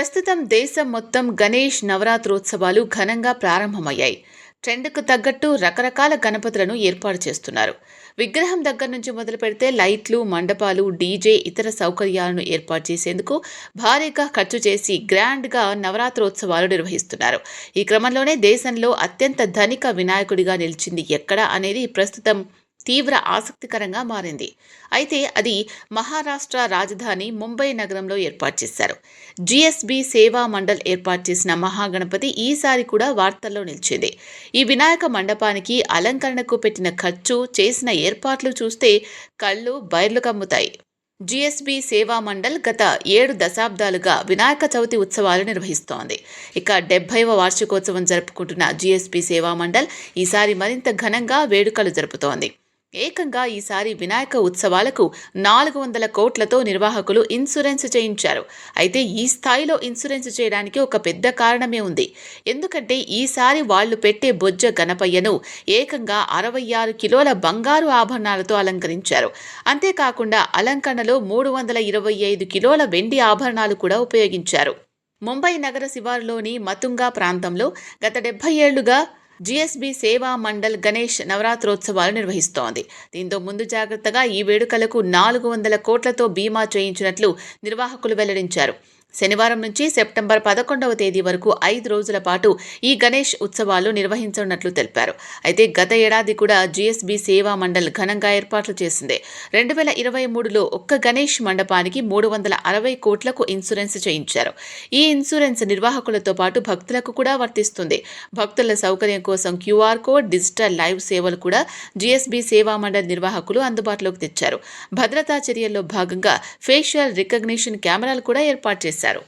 ప్రస్తుతం దేశం మొత్తం గణేష్ నవరాత్రోత్సవాలు ఘనంగా ప్రారంభమయ్యాయి. ట్రెండ్కు తగ్గట్టు రకరకాల గణపతులను ఏర్పాటు చేస్తున్నారు. విగ్రహం దగ్గర నుంచి మొదలు పెడితే లైట్లు మండపాలు డీజే ఇతర సౌకర్యాలను ఏర్పాటు చేసేందుకు భారీగా ఖర్చు చేసి గ్రాండ్గా నవరాత్రోత్సవాలు నిర్వహిస్తున్నారు. ఈ క్రమంలోనే దేశంలో అత్యంత ధనిక వినాయకుడిగా నిలిచింది ఎక్కడ అనేది ప్రస్తుతం తీవ్ర ఆసక్తికరంగా మారింది. అయితే అది మహారాష్ట్ర రాజధాని ముంబై నగరంలో ఏర్పాటు చేశారు. జిఎస్బి సేవా మండల్ ఏర్పాటు చేసిన మహాగణపతి ఈసారి కూడా వార్తల్లో నిలిచింది. ఈ వినాయక మండపానికి అలంకరణకు పెట్టిన ఖర్చు చేసిన ఏర్పాట్లు చూస్తే కళ్ళు బయర్లు కమ్ముతాయి. జిఎస్బి సేవా మండల్ గత ఏడు దశాబ్దాలుగా వినాయక చవితి ఉత్సవాలు నిర్వహిస్తోంది. ఇక డెబ్బైవ వార్షికోత్సవం జరుపుకుంటున్న జిఎస్బి సేవా మండల్ ఈసారి మరింత ఘనంగా వేడుకలు జరుపుతోంది. ఏకంగా ఈసారి వినాయక ఉత్సవాలకు నాలుగు వందల కోట్లతో నిర్వాహకులు ఇన్సూరెన్స్ చేయించారు. అయితే ఈ స్థాయిలో ఇన్సూరెన్స్ చేయడానికి ఒక పెద్ద కారణమే ఉంది. ఎందుకంటే ఈసారి వాళ్ళు పెట్టే బొజ్జ గణపయ్యను ఏకంగా అరవై ఆరు కిలోల బంగారు ఆభరణాలతో అలంకరించారు. అంతేకాకుండా అలంకరణలో మూడు వందల ఇరవై ఐదు కిలోల వెండి ఆభరణాలు కూడా ఉపయోగించారు. ముంబై నగర శివారులోని మతుంగా ప్రాంతంలో గత డెబ్బై ఏళ్ళుగా జిఎస్బి సేవా మండల్ గణేష్ నవరాత్రోత్సవాలు నిర్వహిస్తోంది. దీంతో ముందు జాగ్రత్తగా ఈ వేడుకలకు నాలుగు వందల కోట్లతో బీమా చేయించినట్లు నిర్వాహకులు వెల్లడించారు. శనివారం నుంచి సెప్టెంబర్ పదకొండవ తేదీ వరకు ఐదు రోజుల పాటు ఈ గణేష్ ఉత్సవాలు నిర్వహించనున్నట్లు తెలిపారు. అయితే గత ఏడాది కూడా జిఎస్బి సేవా మండల్ ఘనంగా ఏర్పాట్లు చేసింది. రెండు వేల ఇరవై మూడులో ఒక్క గణేష్ మండపానికి మూడు వందల అరవై కోట్లకు ఇన్సూరెన్స్ చేయించారు. ఈ ఇన్సూరెన్స్ నిర్వాహకులతో పాటు భక్తులకు కూడా వర్తిస్తుంది. భక్తుల సౌకర్యం కోసం క్యూఆర్ కోడ్ డిజిటల్ లైవ్ సేవలు కూడా జిఎస్బి సేవా మండల్ నిర్వాహకులు అందుబాటులోకి తెచ్చారు. భద్రతా చర్యల్లో భాగంగా ఫేషియల్ రికగ్నిషన్ కెమెరాలు కూడా ఏర్పాటు చేశారు. చేశారు